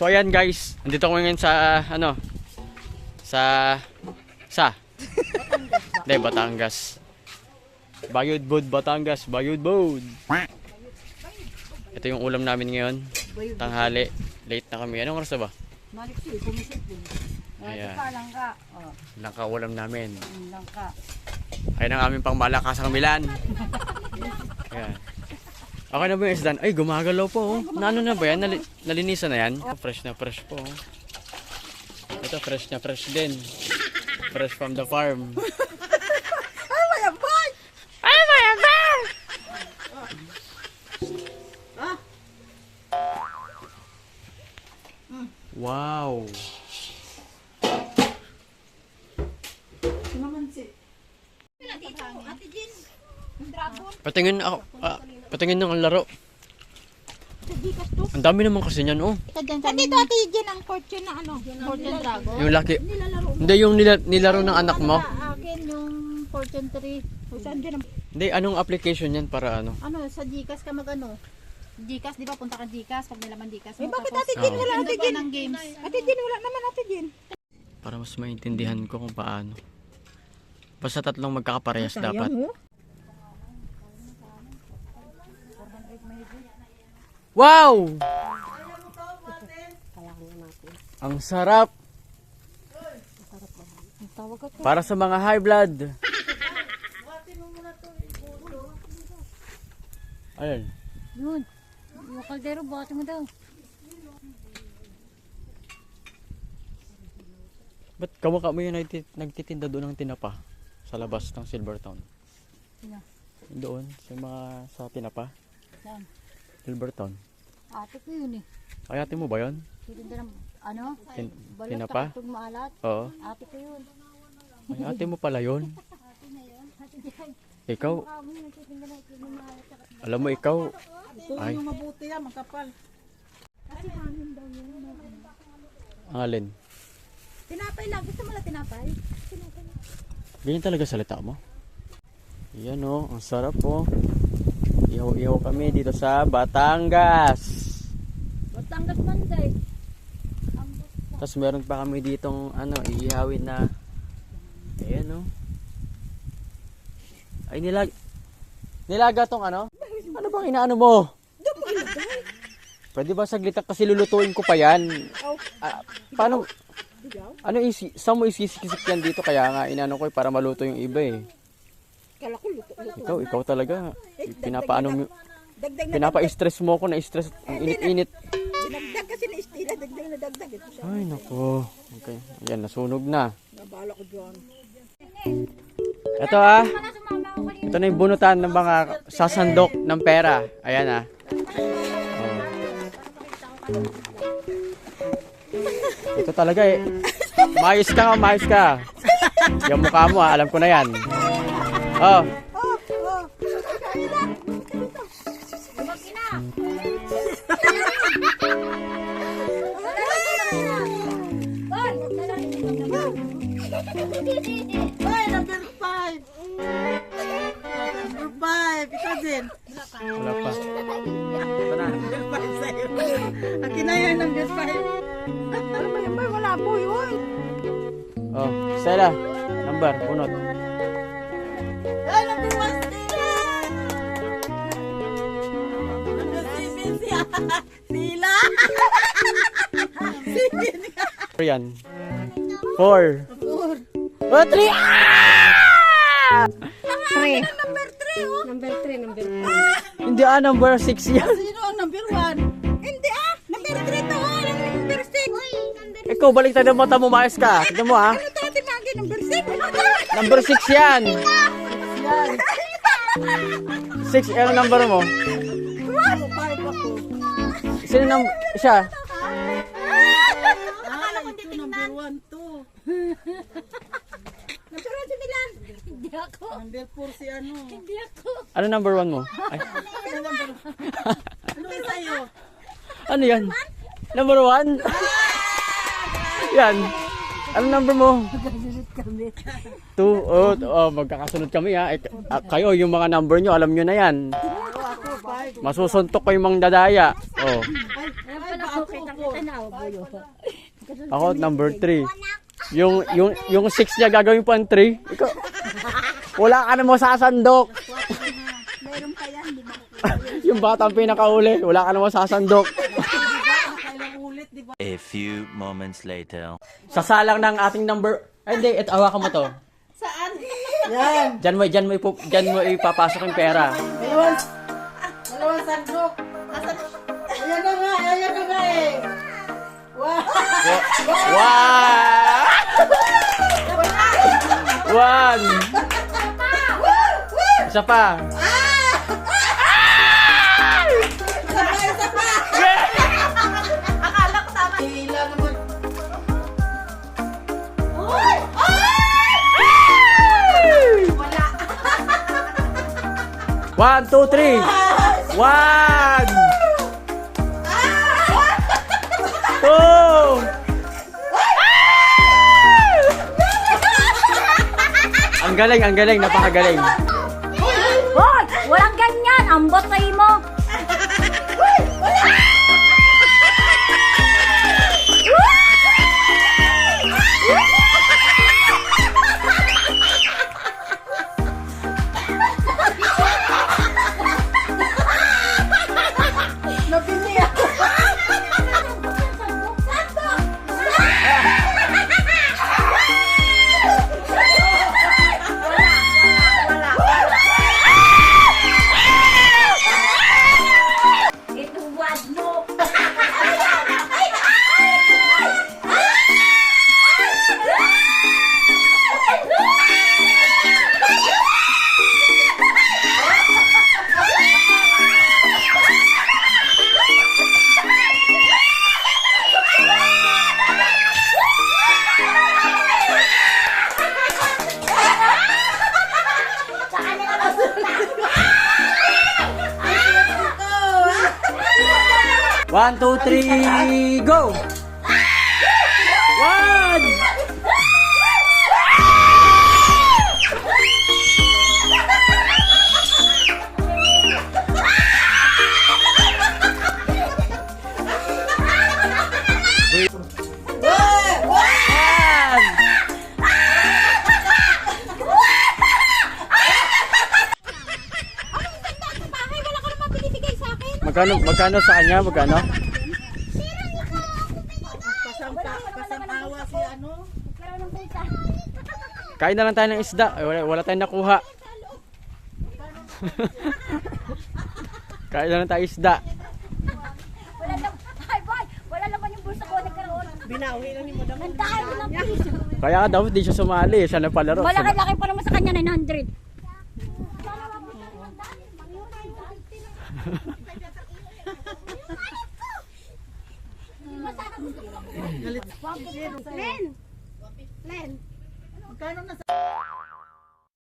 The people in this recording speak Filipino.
So ayan guys, andito kami ngayon sa ano sa sa Hindi, Batangas. Bayud Bud, Batangas. Bayud Bud. Ito yung ulam namin ngayon. Tanghali. Late na kami. Anong oras na ba? Maliksi, kumisit din. Ayan. Langka. Oh, Langka ulam namin. yung langka. Ayan ang aming pang malakas ang Milan. Ayan. Okay na ba yung isdan? Ay, gumagalaw po. Oh. Na ano na ba yan? Nali- nalinisan na yan? Fresh na fresh po. oh. Ito, fresh na fresh din. Fresh from the farm. Ay, mayabay! Ay, mayabang! Ah, Wow! naman si... Patingin ako, ah, patingin ng laro. Ang dami naman kasi niyan, oh. Nandito ate Jen ang fortune na ano, fortune dragon. Yung laki. Hindi, yung nila, nilaro ng anak mo. Sa akin yung fortune tree. Saan din ang... Hindi, anong application yan para ano? Ano, sa Gcash ka mag ano. Gcash, di ba? Punta ka Gcash pag may laman Gcash Eh, bakit ate Jen? Oo. Wala ano ng games? Ate Jen, wala naman ate Jen. Para mas maintindihan ko kung paano. Basta tatlong magkakaparehas dapat. Wow! Ang sarap! Para sa mga high blood. Ayun. Yun. Yung kaldero, bati mo daw. Ba't kamukha mo yung nagtit- nagtitinda doon ng tinapa? Sa labas ng Silvertown. Sino? Doon, sa mga sa tinapa. Saan? Silvertown. Ate ko yun eh. Ay, ate mo ba yun? Titinda ng, ano? Tin- Balot, tinapa? kapatog maalat. Oo. Ate ko yun. Ay, ate mo pala yun. Ikaw, alam mo ikaw, Ito Ay. yung mabuti yan, makapal. ang alin. tinapay lang. Gusto mo na tinapay? Ganyan talaga salita mo. Yan o, ang sarap po. Ihaw-ihaw kami dito sa Batangas. Batangas Manday. Tapos meron pa kami ditong ano, iihawin na Ayan o. Ay nilag Nilaga tong ano? Ano bang inaano mo? Pwede ba saglit kasi lulutuin ko pa yan? Ah, paano? Ano isi, saan mo isisikisik yan dito? Kaya nga inano ko eh, para maluto yung iba eh. Kala ko. Ikaw, ikaw talaga. Pinapaano mo, pinapa-stress mo ako na stress. Ang init-init. Dinagdag kasi na istila, dagdag na dagdag. Ay, nako. Okay. Ayan, nasunog na. nabala ko dyan. Ito ah. Ito na yung bunutan ng mga sasandok ng pera. Ayan ah. Oh. Ito talaga eh. Mayos ka mayos ka. Yung mukha mo ah, alam ko na yan. Oh. Ikaw din. Wala pa. Five sa'yo. Akin na yan, number five. Ano ba yan? Bay, Wala po yun. Oh, Stella. Number, bunot. Ay, number one, Stella. Number seven, siya. Sila. Ka. Yan. Four. Four. Oh, three. Ah! Three, Hindi ah, number six yan. Sino ang number one? Hindi ah. Number three to, ah. Number six. Ikaw, balik tayo ng mata mo, maayos ka. Tignan mo ah. Ano Ate Maggie? Number six. Number 6 yan. Yan. 6, ano number mo? Sino nang siya? Ah, ito number one to. Number one si Milan. Hindi ako. Number four si ano. Hindi ako. Ano number 1 mo? Ay, Ano number Ano yung sa'yo? ano yan? Number 1? yan. Ano number mo? Two. Oh, oh, magkakasunod kami ha. Eh, ah, kayo, yung mga number nyo, alam nyo na yan. Masusuntok ko yung mga dadaya. Oh. Ako, number 3. Yung, yung, yung 6 niya gagawin pa ang 3. Ikaw, wala ka na mo sasandok. Meron pa yan, di ba? yung batang pinakauli, wala ka na mo sasandok. A few moments later. Sasalang ng ating number... Ay, hindi. Ito, hawakan mo to. Saan? Yan. Diyan mo, diyan mo, ipu, diyan mo ipapasok yung pera. Dalawang, dalawang sandok. Asan? Ayan na nga, ayan na nga eh. Wow. Wow! One! Isa pa. Isa. Akala ko tama. Hila naman. Uy! Wala. One, two, three. One! Two! Ang galing, ang galing, napakagaling. ambot na yung One, two, three, go! Magkano, magkano sa kanya? Magkano? Pasampa, pasampawa si ano. Kain na lang tayo ng isda. Ay, wala, wala tayong nakuha. Kain na lang tayo isda. Wala naman. Ay, boy! Wala naman yung bulsa ko nagkaroon. Binawi lang ni Madam. Nandahan mo ng piso. Kaya daw di siya sumali. Siya na palaro. Malaki-laki pa naman sa kanya, 900. Len! Len! Magkano na sa...